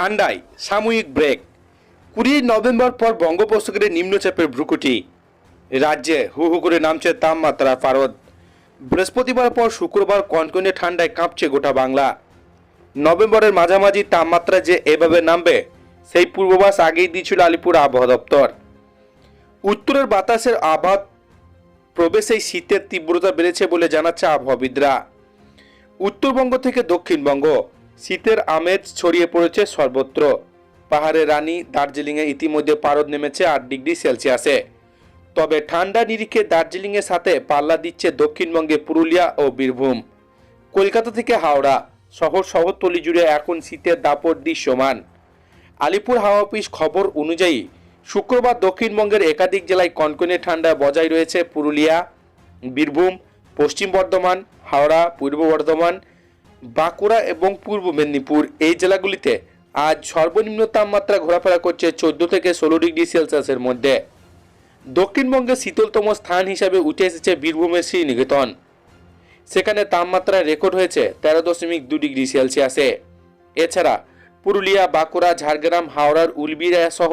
ঠান্ডায়, সাময়িক ব্রেক। কুড়ি নভেম্বর পর বঙ্গোপসাগরে নিম্নচাপের ভ্রুকুটি। রাজ্যে হু হু করে নামছে তাপমাত্রা, পারদ। বৃহস্পতিবার পর শুক্রবার কনকনে ঠান্ডায় কাঁপছে গোটা বাংলা। নভেম্বরের মাঝামাঝি তাপমাত্রা যে এভাবে নামবে, সেই পূর্বাভাস আগেই দিয়েছিল আলিপুর আবহাওয়া দপ্তর। উত্তরের বাতাসের আবাদ প্রবেশেই শীতের তীব্রতা বেড়েছে বলে জানাচ্ছে আবহাওয়াবিদরা। উত্তরবঙ্গ থেকে দক্ষিণবঙ্গ। শীতের আমেজ ছড়িয়ে পড়েছে সর্বত্র। পাহাড়ের রানী দার্জিলিংয়ে ইতিমধ্যে পারদ নেমেছে আট ডিগ্রি সেলসিয়াসে। তবে ঠান্ডা নিরিখে দার্জিলিংয়ের সাথে পাল্লা দিচ্ছে দক্ষিণবঙ্গে পুরুলিয়া ও বীরভূম। কলকাতা থেকে হাওড়া শহর শহরতলি জুড়ে এখন শীতের দাপট দৃশ্যমান। আলিপুর হাওয়া অফিস খবর অনুযায়ী, শুক্রবার দক্ষিণবঙ্গের একাধিক জেলায় কনকনে ঠান্ডা বজায় রয়েছে পুরুলিয়া, বীরভূম, পশ্চিম বর্ধমান, হাওড়া, পূর্ব বর্ধমান বাঁকুড়া এবং পূর্ব মেদিনীপুর। এই জেলাগুলিতে আজ সর্বনিম্ন তাপমাত্রা ঘোরাফেরা করছে চোদ্দ থেকে ষোলো ডিগ্রি সেলসিয়াসের মধ্যে। দক্ষিণবঙ্গের শীতলতম স্থান হিসাবে উঠে এসেছে বীরভূমের শ্রীনিকেতন। সেখানে তাপমাত্রা রেকর্ড হয়েছে তেরো দশমিক দু ডিগ্রি সেলসিয়াসে। এছাড়া পুরুলিয়া, বাঁকুড়া, ঝাড়গ্রাম, হাওড়ার উলবিরা সহ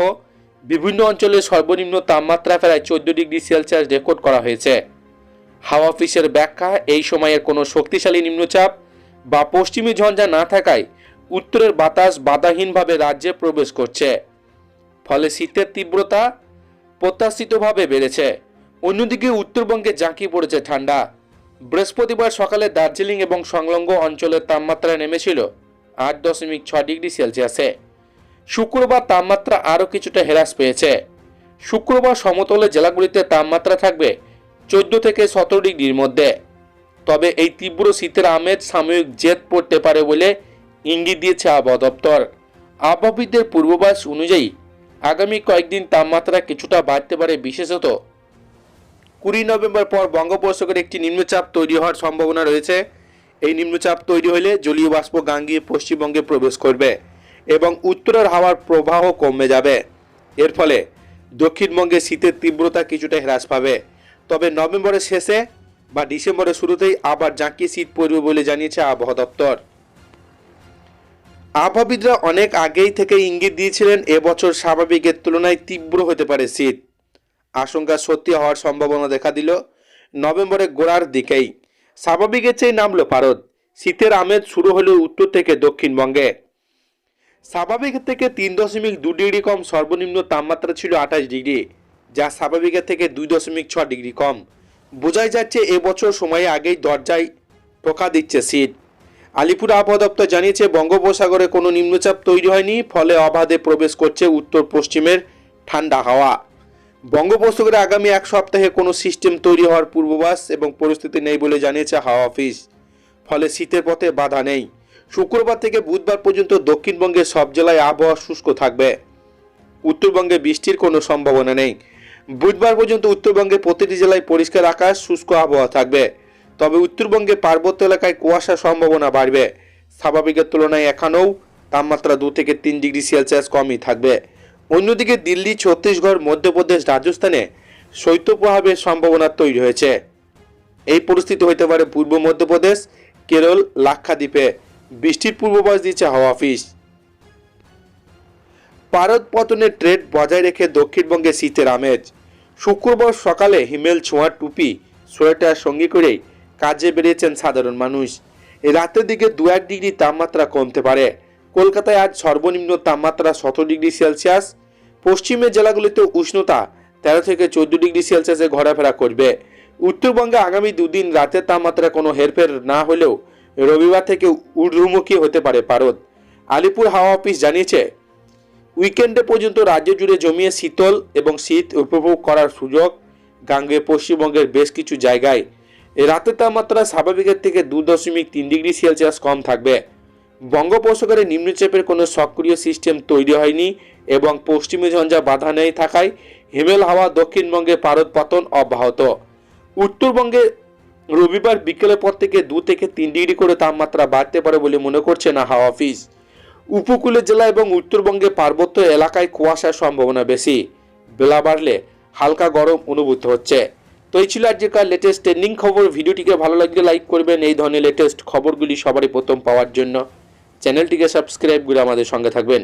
বিভিন্ন অঞ্চলে সর্বনিম্ন তাপমাত্রা প্রায় চোদ্দ ডিগ্রি সেলসিয়াস রেকর্ড করা হয়েছে। হাওয়া অফিসের ব্যাখ্যা, এই সময়ের কোনো শক্তিশালী নিম্নচাপ বা পশ্চিমী ঝঞ্ঝা না থাকায় উত্তরের বাতাস বাধাহীনভাবে রাজ্যে প্রবেশ করছে। ফলে শীতের তীব্রতা প্রত্যাশিতভাবে বেড়েছে। অন্যদিকে উত্তরবঙ্গে জাঁকি পড়েছে ঠান্ডা। বৃহস্পতিবার সকালে দার্জিলিং এবং সংলগ্ন অঞ্চলের তাপমাত্রা নেমেছিল আট দশমিক ছ ডিগ্রি সেলসিয়াসে। শুক্রবার তাপমাত্রা আরও কিছুটা হ্রাস পেয়েছে। শুক্রবার সমতলের জেলাগুলিতে তাপমাত্রা থাকবে চোদ্দ থেকে সতেরো ডিগ্রির মধ্যে। তবে এই তীব্র শীতের আমেজ সাময়িক জেদ পড়তে পারে বলে ইঙ্গিত দিয়েছে আবহাওয়া দপ্তর। আবহাওয়িদদের পূর্বাভাস অনুযায়ী, আগামী কয়েকদিন তাপমাত্রা কিছুটা বাড়তে পারে বিশেষত। কুড়ি নভেম্বর পর বঙ্গোপসাগরে একটি নিম্নচাপ তৈরি হওয়ার সম্ভাবনা রয়েছে। এই নিম্নচাপ তৈরি হলে জলীয় বাষ্প গাঙ্গিয়ে পশ্চিমবঙ্গে প্রবেশ করবে এবং উত্তরের হাওয়ার প্রবাহ কমে যাবে। এর ফলে দক্ষিণবঙ্গে শীতের তীব্রতা কিছুটা হ্রাস পাবে। তবে নভেম্বরের শেষে বা ডিসেম্বরের শুরুতেই আবার জাঁকিয়ে শীত পড়বে বলে জানিয়েছে আবহাওয়া দপ্তর। আবহাওয়াবিদরা অনেক আগেই থেকে ইঙ্গিত দিয়েছিলেন, এবছর স্বাভাবিকের তুলনায় তীব্র হতে পারে শীত আশঙ্কা সত্যি হওয়ার সম্ভাবনা দেখা দিল নভেম্বরের গোড়ার দিকেই। স্বাভাবিকের চেয়ে নামলো পারদ। শীতের আমেজ শুরু হলো উত্তর থেকে দক্ষিণবঙ্গে। স্বাভাবিক থেকে তিন দশমিক দু ডিগ্রি কম সর্বনিম্ন তাপমাত্রা ছিল আঠাশ ডিগ্রি, যা স্বাভাবিকের থেকে দুই দশমিক ছ ডিগ্রি কম। বোঝাই যাচ্ছে এবছর সময়ে আগেই দরজায় টোকা দিচ্ছে শীত আলিপুর আবহাওয়া দপ্তর জানিয়েছে, বঙ্গোপসাগরে কোনো নিম্নচাপ তৈরি হয়নি, ফলে অবাধে প্রবেশ করছে উত্তর পশ্চিমের ঠান্ডা হাওয়া। বঙ্গোপসাগরে আগামী এক সপ্তাহে কোনো সিস্টেম তৈরি হওয়ার পূর্বাভাস এবং পরিস্থিতি নেই বলে জানিয়েছে হাওয়া অফিস। ফলে শীতের পথে বাধা নেই। শুক্রবার থেকে বুধবার পর্যন্ত দক্ষিণবঙ্গের সব জেলায় আবহাওয়া শুষ্ক থাকবে। উত্তরবঙ্গে বৃষ্টির কোনো সম্ভাবনা নেই। বুধবার পর্যন্ত উত্তরবঙ্গে প্রতিটি জেলায় পরিষ্কার আকাশ, শুষ্ক আবহাওয়া থাকবে। তবে উত্তরবঙ্গে পার্বত্য এলাকায় কুয়াশার সম্ভাবনা বাড়বে। স্বাভাবিকের তুলনায় এখানেও তাপমাত্রা দু থেকে তিন ডিগ্রি সেলসিয়াস কমই থাকবে। অন্যদিকে দিল্লি, ছত্তিশগড়, মধ্যপ্রদেশ, রাজস্থানে শৈত্যপ্রভাবের সম্ভাবনা তৈরি হয়েছে। এই পরিস্থিতি হতে পারে পূর্ব মধ্যপ্রদেশ, কেরল, লাক্ষাদ্বীপে। বৃষ্টির পূর্বাভাস দিচ্ছে হাওয়া অফিস। পারদ পতনের ট্রেড বজায় রেখে দক্ষিণবঙ্গে শীতের আমেজ। শুক্রবার সকালে হিমেল ছোঁয়ার টুপি, সোয়েটার সঙ্গে করেই কাজে বেরিয়েছেন সাধারণ মানুষ। রাতের দিকে দু এক ডিগ্রি তাপমাত্রা কমতে পারে। কলকাতায় আজ সর্বনিম্ন তাপমাত্রা সতেরো ডিগ্রি সেলসিয়াস। পশ্চিমের জেলাগুলিতে উষ্ণতা তেরো থেকে চোদ্দ ডিগ্রি সেলসিয়াসে ঘোরাফেরা করবে। উত্তরবঙ্গে আগামী দুদিন রাতের তাপমাত্রা কোনো হেরফের না হলেও রবিবার থেকে ঊর্ধ্বমুখী হতে পারে পারদ। আলিপুর হাওয়া অফিস জানিয়েছে উইকেন্ডে পর্যন্ত রাজ্য জুড়ে জমিয়ে শীতল এবং শীত উপভোগ করার সুযোগ গাঙ্গে পশ্চিমবঙ্গের বেশ কিছু জায়গায়। রাতের তাপমাত্রা স্বাভাবিকের থেকে দু দশমিক তিন ডিগ্রি সেলসিয়াস কম থাকবে। বঙ্গোপসাগরে নিম্নচাপের কোনো সক্রিয় সিস্টেম তৈরি হয়নি এবং পশ্চিমী ঝঞ্ঝা বাধা নেই থাকায় হিমেল হাওয়া দক্ষিণবঙ্গে পারদ পতন অব্যাহত। উত্তরবঙ্গে রবিবার বিকেলের পর থেকে দু থেকে তিন ডিগ্রি করে তাপমাত্রা বাড়তে পারে বলে মনে করছে না হাওয়া অফিস। উপকূলীয় জেলা এবং উত্তরবঙ্গে পার্বত্য এলাকায় কুয়াশার সম্ভাবনা বেশি। বেলা বাড়লে হালকা গরম অনুভূত হচ্ছে। তো এই ছিল আজকের লেটেস্ট ট্রেন্ডিং খবর। ভিডিওটিকে ভালো লাগলে লাইক করবেন। এই ধরনের লেটেস্ট খবরগুলি সবারই প্রথম পাওয়ার জন্য। চ্যানেলটিকে সাবস্ক্রাইব করে আমাদের সঙ্গে থাকবেন।